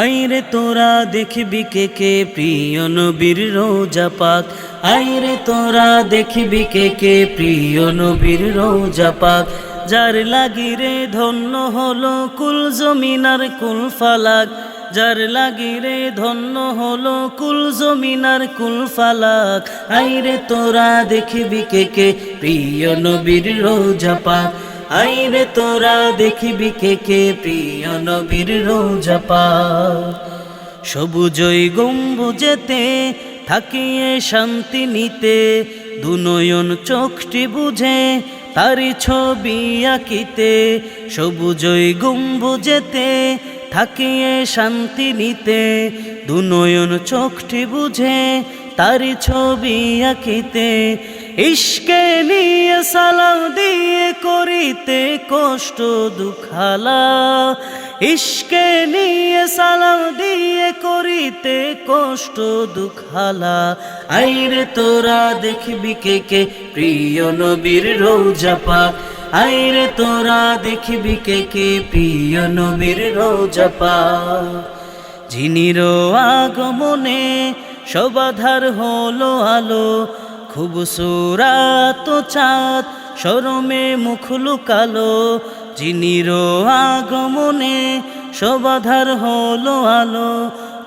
আইরে তোরা দেখবি কে কে প্রিয় নবীর রোজা পাক। আইরে তোরা দেখবি কে কে প্রিয় নবীর রোজা পাক। যার লাগিরে ধন্য হলো কুল জমিনার কুল ফালাক। যার লাগিরে ধন্য হলো কুল জমিনার কুল ফালাক। আইরে তোরা দেখবি কে কে প্রিয় নবীর রোজা পাক। আইরে তোরা, দেখিবি কে কে প্রিয় নবীর রোজা পাক। সবুজই গম্বুজেতে থাকিয়ে শান্তি নিতে, দুনয়ন চোখটি বুঝে তারি ছবি আঁকিতে। সবুজই গম্বুজেতে থাকিয়ে শান্তি নিতে, দুনয়ন চোখটি বুঝে তারি ছবি আঁকিতে। ইস্কে নিয়ে সালাম দিয়ে করিতে কষ্ট দুখালা, ইশকে নিয়ে সালাম দিয়ে করিতে কষ্ট দুখালা। আইরে তোরা দেখবি কে কে, প্রিয় নবীর রোজা পাক। আইরে তোরা দেখবি কে কে, প্রিয় নবীর রোজা পাক। যিনির আগমনে সবাধার হলো আলো, খুব সুরাত চাঁদ সরমে মুখ লুকালো যিনির আগমনে সবাধার হলো আলো,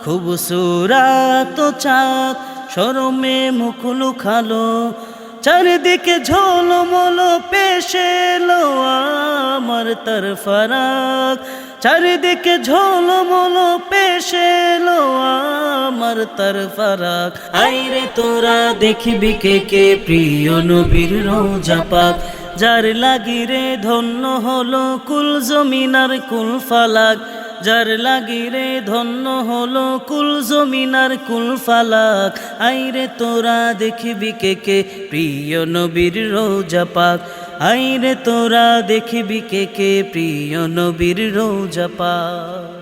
খুব সুরাত চাঁদ সরমে মুখ লুকালো, চারিদিকে ঝোলমল পেশে লো আমার তার ফারাক, চারিদিকে ঝোলমল পেশে তার ফারাক। আইরে তোরা, দেখবি কে কে প্রিয় নবীর রোজা পাক। যার লাগিরে ধন্য হলো কুল জমিনার কুল ফালাক। যার লাগিরে ধন্য হলো কুল জমিনার কুল ফালাক। আইরে তোরা, দেখবি কে কে প্রিয় নবীর রোজা পাক। আইরে তোরা, দেখবি কে কে প্রিয় নবীর রোজা পাক।